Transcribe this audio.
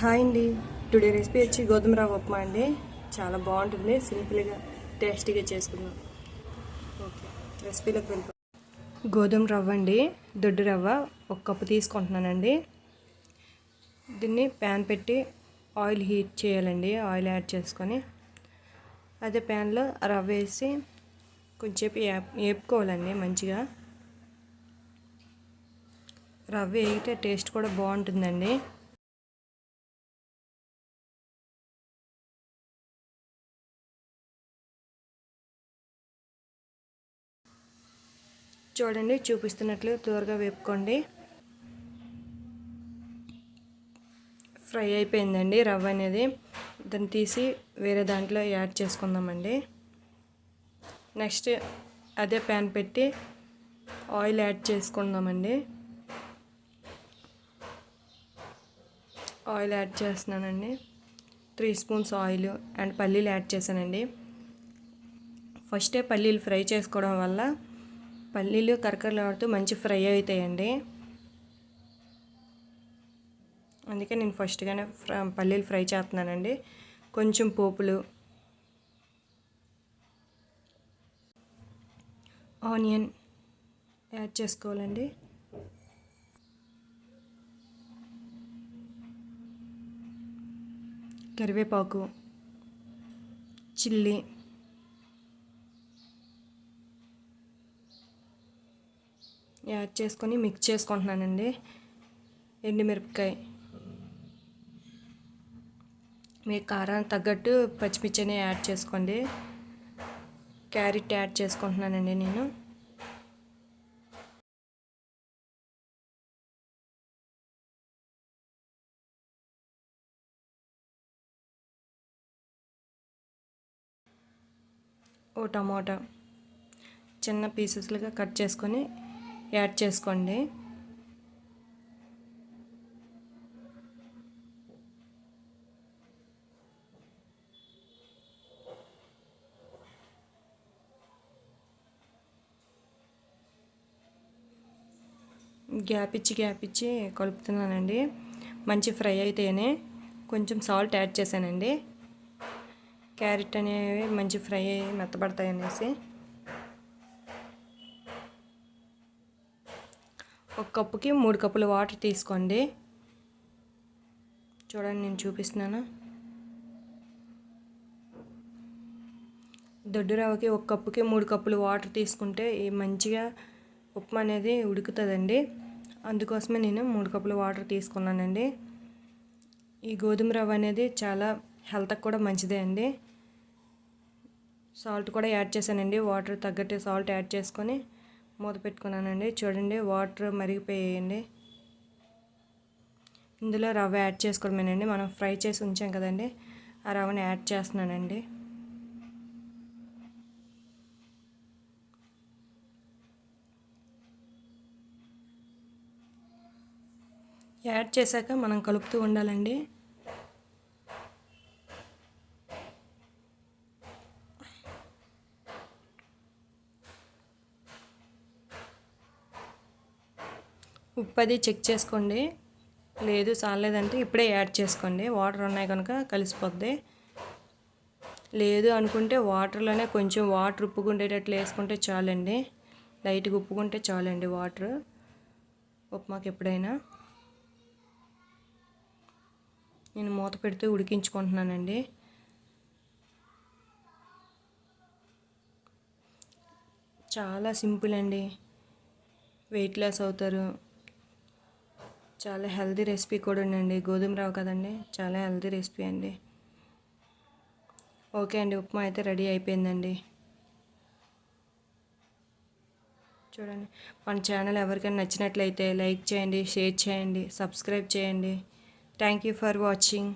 Hi అండి. Today recipe వచ్చి గోధుమ రవ్వ ఉప్మా అండి. చాలా బాగుంటుంది. సింపుల్గా టేస్టీగా చేసుకుందాం. ఓకే రెసిపీలోకి వెళ్ళిపో. గోధుమ రవ్వ అండి. దొడ్డు రవ్వ ఒక కప్పు తీసుకుంటున్నానండి. దీన్ని ప్యాన్ పెట్టి ఆయిల్ హీట్ చేయాలండి. ఆయిల్ యాడ్ చేసుకొని అదే ప్యాన్లో రవ్వ వేసి కొంచెంసేపు వేప్ వేపుకోవాలండి మంచిగా. రవ్వ వేగితే టేస్ట్ కూడా బాగుంటుందండి. చూడండి చూపిస్తున్నట్లు త్వరగా వేపుకోండి. ఫ్రై అయిపోయిందండి రవ్వ అనేది. దాన్ని తీసి వేరే దాంట్లో యాడ్ చేసుకుందామండి. నెక్స్ట్ అదే ప్యాన్ పెట్టి ఆయిల్ యాడ్ చేసుకుందామండి. ఆయిల్ యాడ్ చేస్తున్నానండి. త్రీ స్పూన్స్ ఆయిల్ అండ్ పల్లీలు యాడ్ చేశానండి. ఫస్టే పల్లీలు ఫ్రై చేసుకోవడం వల్ల పల్లీలు కరకరలాడుతూ మంచి ఫ్రై అవుతాయండి. అందుకే నేను ఫస్ట్గానే పల్లీలు ఫ్రై చేస్తున్నానండి. కొంచెం పోపులు. ఆనియన్ యాడ్ చేసుకోవాలండి. కరివేపాకు చిల్లీ. యాడ్ చేసుకొని మిక్స్ చేసుకుంటున్నానండి. ఎండుమిరపకాయ. మీ కారానికి తగ్గట్టు పచ్చిమిర్చిని యాడ్ చేసుకోండి. క్యారెట్ యాడ్ చేసుకుంటున్నానండి నేను. ఓ టమాటా. చిన్న పీసెస్లుగా కట్ చేసుకొని యాడ్ చేసుకోండి. గ్యాప్ ఇచ్చి గ్యాప్ ఇచ్చి కలుపుతున్నానండి. మంచి ఫ్రై అయితేనే కొంచెం సాల్ట్ యాడ్ చేశానండి. క్యారెట్ అనేవి మంచి ఫ్రై అయ్యి మెత్తబడతాయి అనేసి ఒక కప్పుకి మూడు కప్పులు వాటర్ తీసుకోండి. చూడండి నేను చూపిస్తున్నాను? దొడ్డు రవ్వకి ఒక కప్పుకి మూడు కప్పులు వాటర్ తీసుకుంటే మంచిగా ఉప్మా అనేది ఉడుకుతుందండి. అందుకోసమే నేను మూడు కప్పులు వాటర్ తీసుకున్నానండి. ఈ గోధుమ రవ్వ అనేది చాలా హెల్త్కి కూడా మంచిదే అండి. సాల్ట్ కూడా యాడ్ చేశానండి. వాటర్ తగ్గట్టు సాల్ట్ యాడ్ చేసుకొని మూత పెట్టుకున్నానండి. చూడండి వాటర్ మరిగిపోయాయండి. ఇందులో రవ్వ యాడ్ చేసుకోవడమేనండి. మనం ఫ్రై చేసి ఉంచాం కదండి ఆ రవ్వని యాడ్ చేస్తున్నానండి. యాడ్ చేశాక మనం కలుపుతూ ఉండాలండి. ఉప్పు అది చెక్ చేసుకోండి. లేదు చాలేదంటే ఇప్పుడే యాడ్ చేసుకోండి. వాటర్ ఉన్నాయి కనుక కలిసిపోద్ది. లేదు అనుకుంటే వాటర్లోనే కొంచెం వాటర్ ఉప్పుకుండేటట్లు వేసుకుంటే చాలండి. లైట్గా ఉప్పుకుంటే చాలండి వాటర్. ఉప్మాకి ఎప్పుడైనా. నేను మూత పెడితే ఉడికించుకుంటున్నానండి. చాలా సింపుల్ అండి. వెయిట్ లాస్ అవుతారు. చాలా హెల్తీ రెసిపీ కూడా ఉండండి గోధుమ రవ్వ కదండి. చాలా హెల్తీ రెసిపీ అండి. ఓకే అండి. ఉప్మా అయితే రెడీ అయిపోయిందండి. చూడండి. మన ఛానల్ ఎవరికైనా నచ్చినట్లయితే లైక్ చేయండి షేర్ చేయండి సబ్స్క్రైబ్ చేయండి. Thank you for watching.